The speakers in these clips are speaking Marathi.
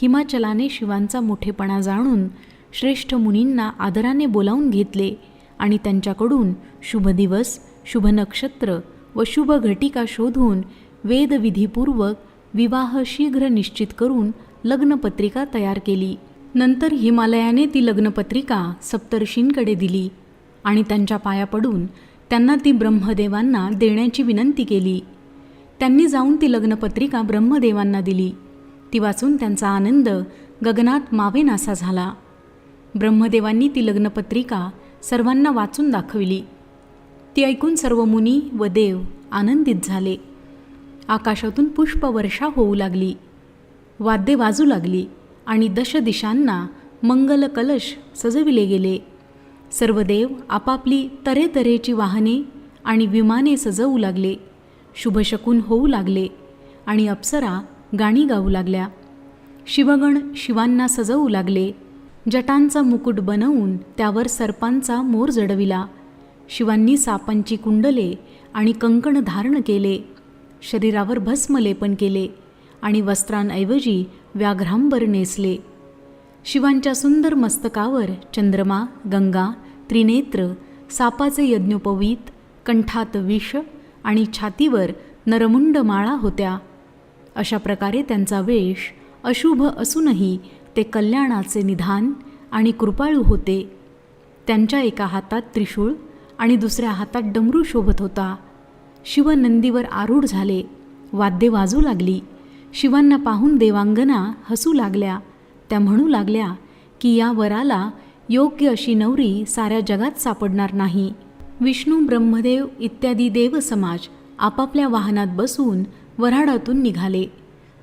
हिमाचलाने शिवांचा मोठेपणा जाणून श्रेष्ठ मुनींना आदराने बोलावून घेतले आणि त्यांच्याकडून शुभ दिवस शुभ नक्षत्र व शुभ घटिका शोधून वेदविधीपूर्वक विवाह शीघ्र निश्चित करून लग्नपत्रिका तयार केली. नंतर हिमालयाने ती लग्नपत्रिका सप्तर्षींकडे दिली आणि त्यांच्या पाया पडून त्यांना ती ब्रह्मदेवांना देण्याची विनंती केली. त्यांनी जाऊन ती लग्नपत्रिका ब्रह्मदेवांना दिली. ती वाचून त्यांचा आनंद गगनात मावेनासा झाला. ब्रह्मदेवांनी ती लग्नपत्रिका सर्वांना वाचून दाखविली. ती ऐकून सर्व मुनी व देव आनंदित झाले. आकाशातून पुष्पवर्षा होऊ लागली. वाद्ये वाजू लागली आणि दश दिशांना मंगल कलश सजविले गेले. सर्व देव आपापली तऱ्हेतऱ्हेची वाहने आणि विमाने सजवू लागले. शुभशकून होऊ लागले आणि अप्सरा गाणी गाऊ लागल्या. शिवगण शिवांना सजवू लागले. जटांचा मुकुट बनवून त्यावर सर्पांचा मोर जडविला. शिवांनी सापांची कुंडले आणि कंकण धारण केले. शरीरावर भस्म लेपन केले आणि वस्त्रांऐवजी व्याघ्रांबर नेसले. शिवांच्या सुंदर मस्तकावर चंद्रमा गंगा त्रिनेत्र सापाचे यज्ञोपवीत कंठात विष आणि छातीवर नरमुंड माळा होत्या. अशा प्रकारे त्यांचा वेश अशुभ असूनही ते कल्याणाचे निधान आणि कृपाळू होते. त्यांच्या एका हातात त्रिशूळ आणि दुसऱ्या हातात डमरू शोभत होता. शिव नंदीवर आरूढ झाले. वाद्ये वाजू लागली. शिवांना पाहून देवांगना हसू लागल्या. त्या म्हणू लागल्या की या वराला योग्य अशी नवरी साऱ्या जगात सापडणार नाही. विष्णू ब्रह्मदेव इत्यादी देव समाज आपापल्या वाहनात बसून वऱ्हाडातून निघाले.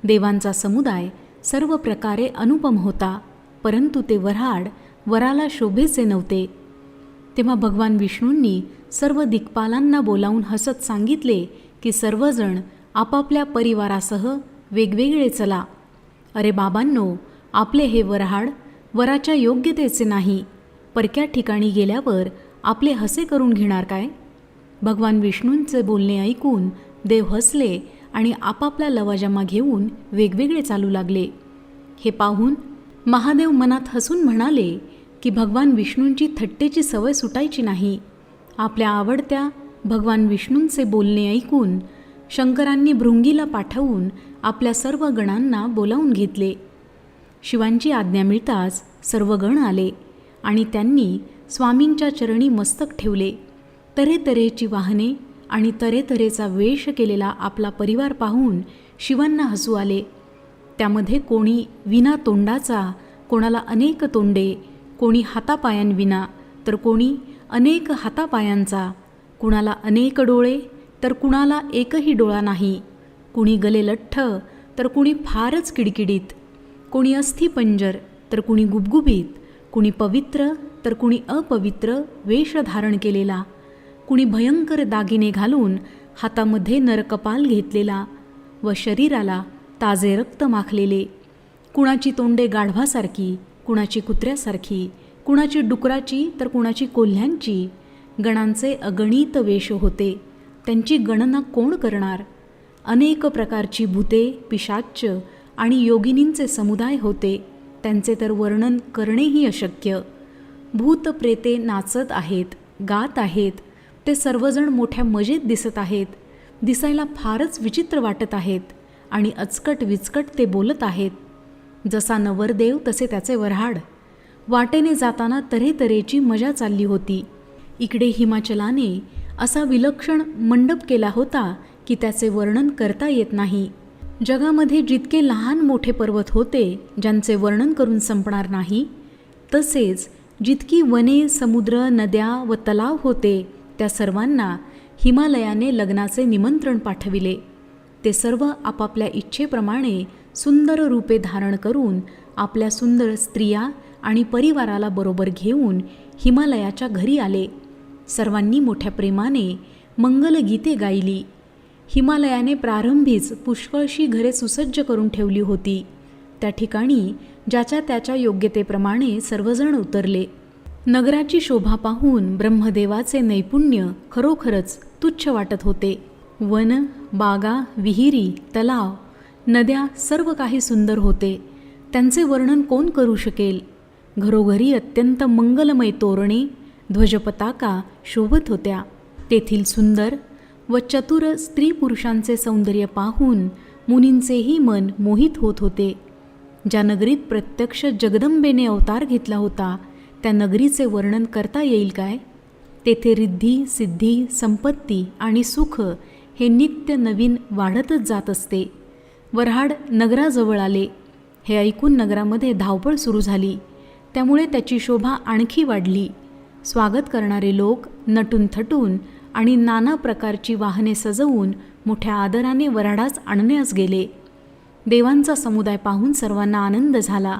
देवांचा समुदाय सर्व प्रकारे अनुपम होता परंतु ते वऱ्हाड वराला शोभेचे नव्हते. तेव्हा भगवान विष्णूंनी सर्व दिग्पालांना बोलावून हसत सांगितले की सर्वजण आपापल्या परिवारासह वेगवेगळे चला. अरे बाबांनो आपले हे वऱ्हाड वराच्या योग्यतेचे नाही. परक्या ठिकाणी गेल्यावर आपले हसे करून घेणार काय? भगवान विष्णूंचे बोलणे ऐकून देव हसले आणि आपापला लवाजमा घेऊन वेगवेगळे चालू लागले. हे पाहून महादेव मनात हसून म्हणाले की भगवान विष्णूंची थट्टेची सवय सुटायची नाही. आपल्या आवडत्या भगवान विष्णूंचे बोलणे ऐकून शंकरांनी भृंगीला पाठवून आपल्या सर्व गणांना बोलावून घेतले. शिवांची आज्ञा मिळताच सर्व गण आले आणि त्यांनी स्वामींच्या चरणी मस्तक ठेवले. तऱ्हेतऱ्हेची वाहने आणि तरेतरेचा वेश केलेला आपला परिवार पाहून शिवांना हसू आले. त्यामध्ये कोणी विना तोंडाचा कोणाला अनेक तोंडे कोणी हातापायांविना तर कोणी अनेक हातापायांचा कुणाला अनेक डोळे तर कुणाला एकही डोळा नाही. कुणी गले लठ्ठ तर कुणी फारच किडकिडीत. कोणी अस्थिपंजर तर कुणी गुबगुबीत. कुणी पवित्र तर कुणी अपवित्र वेष धारण केलेला. कुणी भयंकर दागिने घालून हातामध्ये नरकपाल घेतलेला व शरीराला ताजे रक्त माखलेले कुणाची तोंडे गाढवासारखी कुणाची कुत्र्यासारखी कुणाची डुकराची तर कुणाची कोल्ह्यांची गणांचे अगणित वेश होते. त्यांची गणना कोण करणार? अनेक प्रकारची भूते पिशाच्च आणि योगिनींचे समुदाय होते. त्यांचे तर वर्णन करणेही अशक्य. भूत प्रेते नाचत आहेत गात आहेत ते सर्वजण मोठ्या मजेत दिसत आहेत. दिसायला फारच विचित्र वाटत आहेत आणि अचकट विचकट ते बोलत आहेत. जसा नवरदेव तसे त्याचे वऱ्हाड. वाटेने जाताना तऱ्हेतऱ्हेची मजा चालली होती. इकडे हिमाचलाने असा विलक्षण मंडप केला होता की त्याचे वर्णन करता येत नाही. जगामध्ये जितके लहान मोठे पर्वत होते ज्यांचे वर्णन करून संपणार नाही तसेच जितकी वने समुद्र नद्या व तलाव होते त्या सर्वांना हिमालयाने लग्नाचे निमंत्रण पाठविले. ते सर्व आपापल्या इच्छेप्रमाणे सुंदर रूपे धारण करून आपल्या सुंदर स्त्रिया आणि परिवाराला बरोबर घेऊन हिमालयाच्या घरी आले. सर्वांनी मोठ्या प्रेमाने मंगलगीते गायली. हिमालयाने प्रारंभीच पुष्कळशी घरे सुसज्ज करून ठेवली होती. त्या ठिकाणी ज्याच्या त्याच्या योग्यतेप्रमाणे सर्वजण उतरले. नगराची शोभा पाहून ब्रह्मदेवाचे नैपुण्य खरोखरच तुच्छ वाटत होते. वन बागा विहिरी तलाव नद्या सर्व काही सुंदर होते. त्यांचे वर्णन कोण करू शकेल? घरोघरी अत्यंत मंगलमय तोरणे ध्वजपताका शोभत होत्या. तेथील सुंदर व चतुर स्त्री पुरुषांचे सौंदर्य पाहून मुनींचेही मन मोहित होत होते. ज्या नगरीत प्रत्यक्ष जगदंबेने अवतार घेतला होता त्या नगरीचे वर्णन करता येईल काय? तेथे रिद्धी सिद्धी संपत्ती आणि सुख हे नित्य नवीन वाढतच जात असते. वऱ्हाड नगराजवळ आले. हे ऐकून नगरामध्ये धावपळ सुरू झाली. त्यामुळे त्याची शोभा आणखी वाढली. स्वागत करणारे लोक नटून थटून आणि नाना प्रकारची वाहने सजवून मोठ्या आदराने वऱ्हाडास आणण्यास गेले. देवांचा समुदाय पाहून सर्वांना आनंद झाला.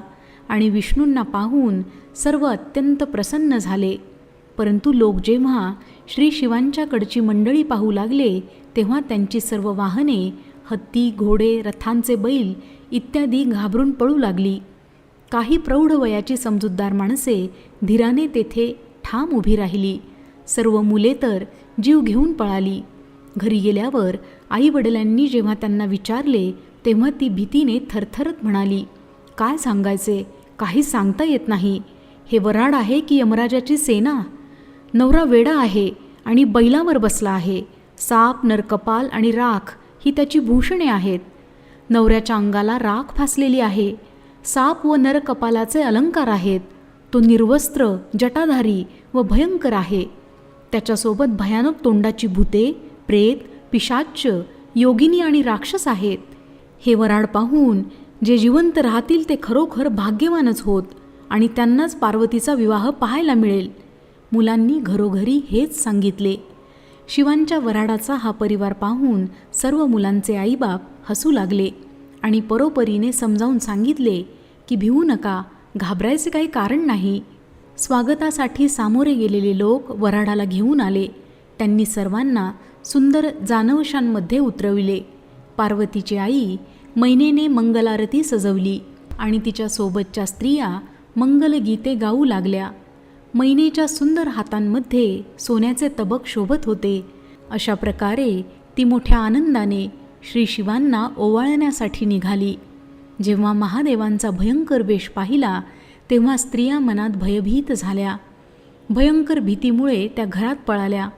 आणि विष्णूंना पाहून सर्व अत्यंत प्रसन्न झाले. परंतु लोक जेव्हा श्री शिवांच्याकडची मंडळी पाहू लागले तेव्हा त्यांची सर्व वाहने हत्ती घोडे रथांचे बैल इत्यादी घाबरून पळू लागली. काही प्रौढ वयाची समजूतदार माणसे धीराने तेथे ठाम उभी राहिली. सर्व मुले तर जीव घेऊन पळाली. घरी गेल्यावर आईवडिलांनी जेव्हा त्यांना विचारले तेव्हा ती भीतीने थरथरत म्हणाली काय सांगायचे? काही सांगता येत नाही. हे वराड आहे की यमराजाची सेना? नवरा वेडा आहे आणि बैलावर बसला आहे. साप नरकपाल आणि राख ही त्याची भूषणे आहेत. नवऱ्याच्या अंगाला राख फासलेली आहे. साप व नरकपालाचे अलंकार आहेत. तो निर्वस्त्र जटाधारी व भयंकर आहे. त्याच्यासोबत भयानक तोंडाची भूते प्रेत पिशाच्च योगिनी आणि राक्षस आहेत. हे वराड पाहून जे जिवंत राहतील ते खरोखर भाग्यवानच होत आणि त्यांनाच पार्वतीचा विवाह पाहायला मिळेल. मुलांनी घरोघरी हेच सांगितले. शिवांच्या वराडाचा हा परिवार पाहून सर्व मुलांचे आईबाप हसू लागले आणि परोपरीने समजावून सांगितले की भिवू नका घाबरायचे काही कारण नाही. स्वागतासाठी सामोरे गेलेले लोक वराडाला घेऊन आले. त्यांनी सर्वांना सुंदर जानवशांमध्ये उतरविले. पार्वतीची आई मैनेने मंगलारती सजवली आणि तिच्या सोबतच्या स्त्रिया मंगलगीते गाऊ लागल्या. मैनेच्या सुंदर हातांमध्ये सोन्याचे तबक शोभत होते. अशा प्रकारे ती मोठ्या आनंदाने श्री शिवांना ओवाळण्यासाठी निघाली. जेव्हा महादेवांचा भयंकर वेश पाहिला तेव्हा स्त्रिया मनात भयभीत झाल्या. भयंकर भीतीमुळे त्या घरात पळाल्या.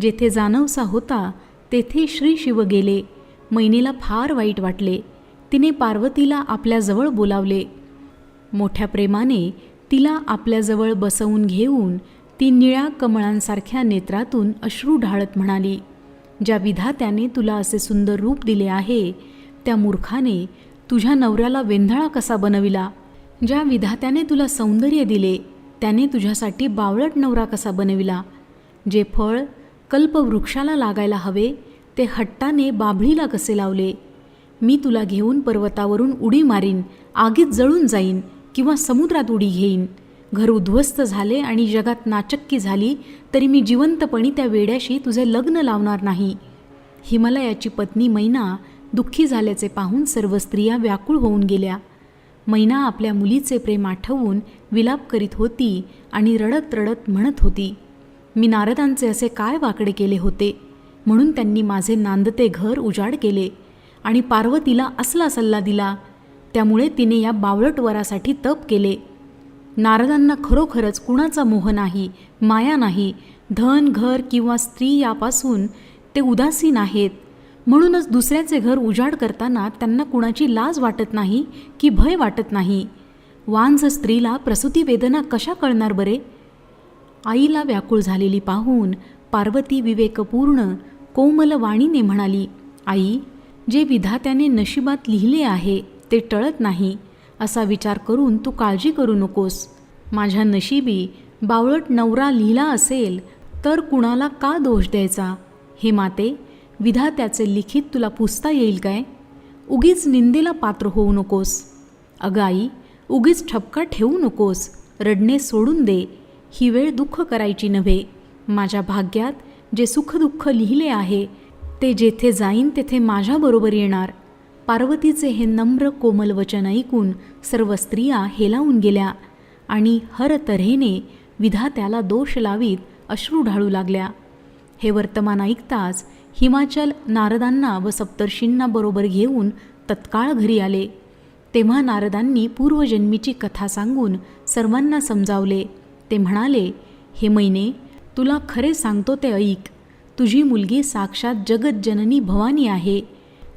जेथे जानवसा होता तेथे श्री शिव गेले. मैनेला फार वाईट वाटले. तिने पार्वतीला आपल्याजवळ बोलावले. मोठ्या प्रेमाने तिला आपल्याजवळ बसवून घेऊन ती निळ्या कमळांसारख्या नेत्रातून अश्रू ढाळत म्हणाली ज्या विधात्याने तुला असे सुंदर रूप दिले आहे त्या मूर्खाने तुझ्या नवऱ्याला वेंधळा कसा बनविला? ज्या विधात्याने तुला सौंदर्य दिले त्याने तुझ्यासाठी बावळट नवरा कसा बनविला? जे फळ कल्पवृक्षाला लागायला हवे ते हट्टाने बाभळीला कसे लावले? मी तुला घेऊन पर्वतावरून उडी मारीन आगीत जळून जाईन किंवा समुद्रात उडी घेईन. घर उद्ध्वस्त झाले आणि जगात नाचक्की झाली तरी मी जिवंतपणी त्या वेड्याशी तुझे लग्न लावणार नाही. हिमालयाची पत्नी मैना दुःखी झाल्याचे पाहून सर्व स्त्रिया व्याकुळ होऊन गेल्या. मैना आपल्या मुलीचे प्रेम आठवून विलाप करीत होती आणि रडत रडत म्हणत होती मी नारदांचे असे काय वाकडे केले होते म्हणून त्यांनी माझे नांदते घर उजाड केले. आणि पार्वतीला असला सल्ला दिला. त्यामुळे तिने या बावळट वरासाठी तप केले. नारदांना खरोखरच कुणाचा मोह नाही माया नाही धन घर किंवा स्त्री यापासून ते उदासीन आहेत. म्हणूनच दुसऱ्याचे घर उजाड करताना त्यांना कुणाची लाज वाटत नाही की भय वाटत नाही. वांझ स्त्रीला प्रसूती वेदना कशा कळणार बरे? आईला व्याकुळ झालेली पाहून पार्वती विवेकपूर्ण कोमल वाणीने म्हणाली आई जे विधात्याने नशिबात लिहिले आहे ते टळत नाही. असा विचार करून तू काळजी करू नकोस. माझ्या नशिबी बावळट नवरा लिहिला असेल तर कुणाला का दोष द्यायचा? हे माते विधात्याचे लिखित तुला पुसता येईल काय? उगीच निंदेला पात्र होऊ नकोस. अगं आई उगीच ठपका ठेवू नकोस. रडणे सोडून दे. ही वेळ दुःख करायची नव्हे. माझ्या भाग्यात जे सुखदुःख लिहिले आहे ते जेथे जाईन तेथे माझ्याबरोबर येणार. पार्वतीचे हे नम्र कोमल वचन ऐकून सर्व स्त्रिया हेलावून गेल्या आणि हर तऱ्हेने विधात्याला दोष लावीत अश्रू ढाळू लागल्या. हे वर्तमान ऐकताच हिमाचल नारदांना व सप्तर्षींना बरोबर घेऊन तत्काळ घरी आले. तेव्हा नारदांनी पूर्वजन्मीची कथा सांगून सर्वांना समजावले. ते म्हणाले हे मैने तुला खरे सांगतो ते ऐक. तुझी मुलगी साक्षात जगज्जननी भवानी आहे.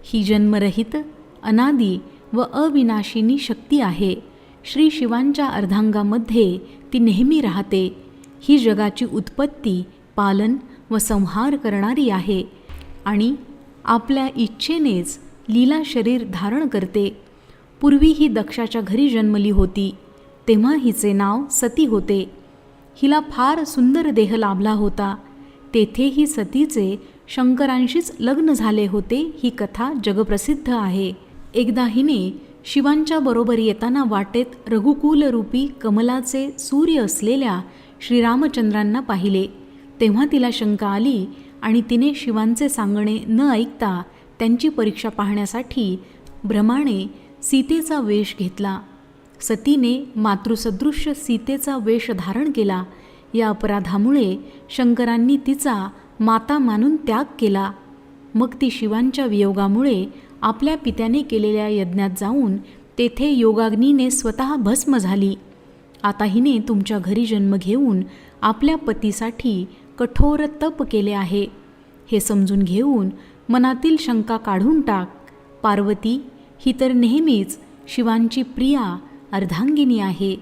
ही जन्मरहित अनादी व अविनाशिनी शक्ती आहे. श्री शिवांच्या अर्धांगामध्ये ती नेहमी राहते. ही जगाची उत्पत्ती पालन व संहार करणारी आहे आणि आपल्या इच्छेनेच लीला शरीर धारण करते. पूर्वी ही दक्षाच्या घरी जन्मली होती. तेव्हा हिचे नाव सती होते. हिला फार सुंदर देह लाभला होता. तेथेही सतीचे शंकरांशीच लग्न झाले होते ही कथा जगप्रसिद्ध आहे. एकदा हिने शिवांच्या बरोबर येताना वाटेत रघुकुलरूपी कमलाचे सूर्य असलेल्या श्रीरामचंद्रांना पाहिले. तेव्हा तिला शंका आली आणि तिने शिवांचे सांगणे न ऐकता त्यांची परीक्षा पाहण्यासाठी भ्रमाने सीतेचा वेश घेतला. सतीने मातृसदृश्य सीतेचा वेश धारण केला. या अपराधामुळे शंकरांनी तिचा माता मानून त्याग केला. मग ती शिवांच्या वियोगामुळे आपल्या पित्याने केलेल्या यज्ञात जाऊन तेथे योगाग्नीने स्वतः भस्म झाली. आता हिने तुमच्या घरी जन्म घेऊन आपल्या पतीसाठी कठोर तप केले आहे. हे समजून घेऊन मनातील शंका काढून टाक. पार्वती ही तर नेहमीच शिवांची प्रिया अर्धांगिनी आहे.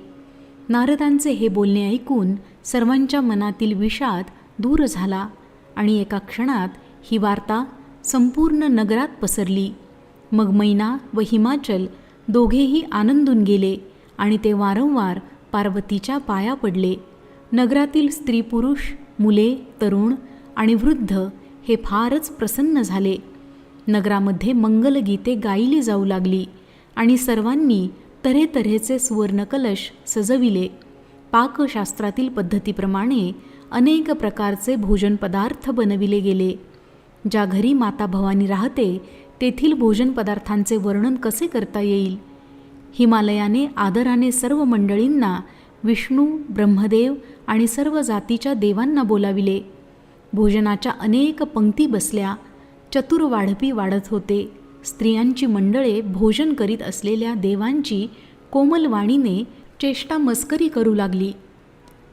नारदांचे हे बोलणे ऐकून सर्वांच्या मनातील विषाद दूर झाला आणि एका क्षणात ही वार्ता संपूर्ण नगरात पसरली. मग मैना व हिमाचल दोघेही आनंदून गेले आणि ते वारंवार पार्वतीच्या पाया पडले. नगरातील स्त्री पुरुष मुले तरुण आणि वृद्ध हे फारच प्रसन्न झाले. नगरामध्ये मंगलगीते गायली जाऊ लागली आणि सर्वांनी तऱ्हेतऱ्हेचे सुवर्णकलश सजविले. पाकशास्त्रातील पद्धतीप्रमाणे अनेक प्रकारचे भोजनपदार्थ बनविले गेले. ज्या घरी माता भवानी राहते तेथील भोजनपदार्थांचे वर्णन कसे करता येईल? हिमालयाने आदराने सर्व मंडळींना विष्णू ब्रह्मदेव आणि सर्व जातीच्या देवांना बोलाविले. भोजनाच्या अनेक पंक्ती बसल्या चतुर वाढपी वाढत होते. स्त्रियांची मंडळे भोजन करीत असलेल्या देवांची कोमलवाणीने चेष्टा मस्करी करू लागली.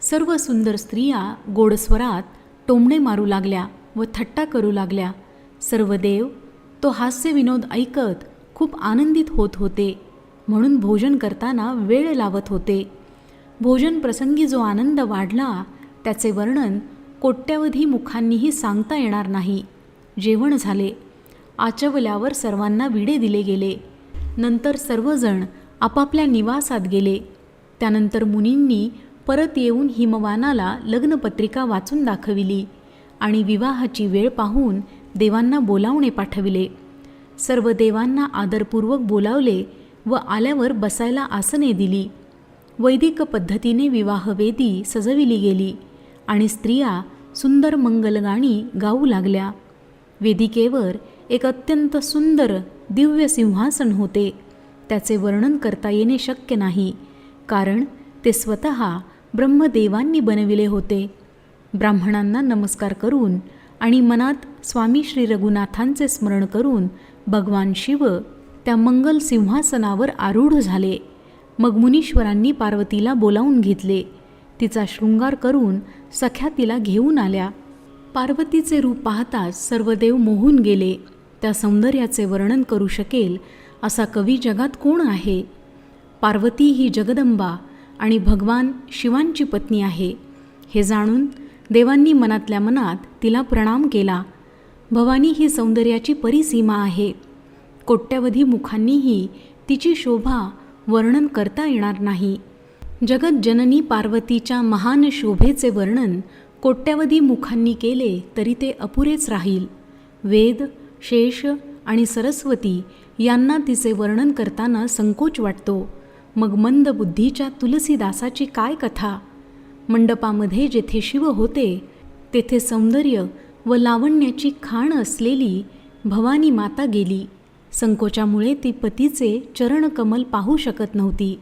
सर्व सुंदर स्त्रिया गोडस्वरात टोमणे मारू लागल्या व थट्टा करू लागल्या. सर्व देव तो हास्यविनोद ऐकत खूप आनंदित होत होते. म्हणून भोजन करताना वेळ लावत होते. भोजन प्रसंगी जो आनंद वाढला त्याचे वर्णन कोट्यावधी मुखांनीही सांगता येणार नाही. जेवण झाले. आचवल्यावर सर्वांना विडे दिले गेले. नंतर सर्वजण आपापल्या निवासात गेले. त्यानंतर मुनींनी परत येऊन हिमवानाला लग्नपत्रिका वाचून दाखविली आणि विवाहाची वेळ पाहून देवांना बोलावणे पाठविले. सर्व देवांना आदरपूर्वक बोलावले व आल्यावर बसायला आसने दिली. वैदिक पद्धतीने विवाहवेदी सजविली गेली आणि स्त्रिया सुंदर मंगलगाणी गाऊ लागल्या. वेदिकेवर एक अत्यंत सुंदर दिव्य सिंहासन होते. त्याचे वर्णन करता येणे शक्य नाही. कारण ते स्वतः ब्रह्मदेवांनी बनविले होते. ब्राह्मणांना नमस्कार करून आणि मनात स्वामी श्री रघुनाथांचे स्मरण करून भगवान शिव त्या मंगल सिंहासनावर आरूढ झाले. मग मुनीश्वरांनी पार्वतीला बोलावून घेतले. तिचा शृंगार करून सख्या तिला घेऊन आल्या. पार्वतीचे रूप पाहताच सर्व देव मोहून गेले. त्या सौंदर्याचे वर्णन करू शकेल असा कवी जगात कोण आहे? पार्वती ही जगदंबा आणि भगवान शिवांची पत्नी आहे. हे जाणून देवांनी मनातल्या मनात तिला प्रणाम केला. भवानी ही सौंदर्याची परिसीमा आहे. कोट्यवधी मुखांनीही तिची शोभा वर्णन करता येणार नाही. जगत जननी पार्वतीच्या महान शोभेचे वर्णन कोट्यवधी मुखांनी केले तरी ते अपुरेच राहील. वेद शेष आणि सरस्वती यांना तिचे वर्णन करताना संकोच वाटतो. मग मंद बुद्धीच्या तुलसीदासाची काय कथा? मंडपामध्ये जेथे शिव होते तेथे सौंदर्य व लावण्याची खाण असलेली भवानी माता गेली. संकोचामुळे ती पतीचे चरणकमल पाहू शकत नव्हती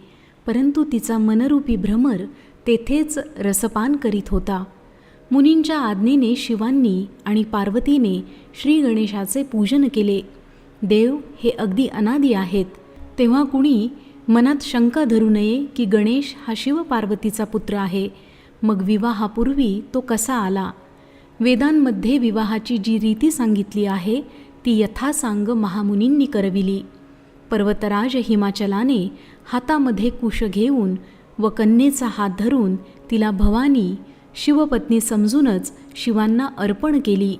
परंतु तिचा मनरूपी भ्रमर तेथेच रसपान करीत होता. मुनींच्या आज्ञेने शिवांनी आणि पार्वतीने श्री गणेशाचे पूजन केले. देव हे अगदी अनादी आहेत. तेव्हा कुणी मनात शंका धरू नये की गणेश हा शिवपार्वतीचा पुत्र आहे. मग विवाहापूर्वी तो कसा आला? वेदांमध्ये विवाहाची जी रीती सांगितली आहे ती यथासांग महामुनींनी करविली. पर्वतराज हिमाचलाने हातामध्ये कुश घेऊन व कन्येचा हात धरून तिला भवानी शिवपत्नी समजूनच शिवांना अर्पण केली.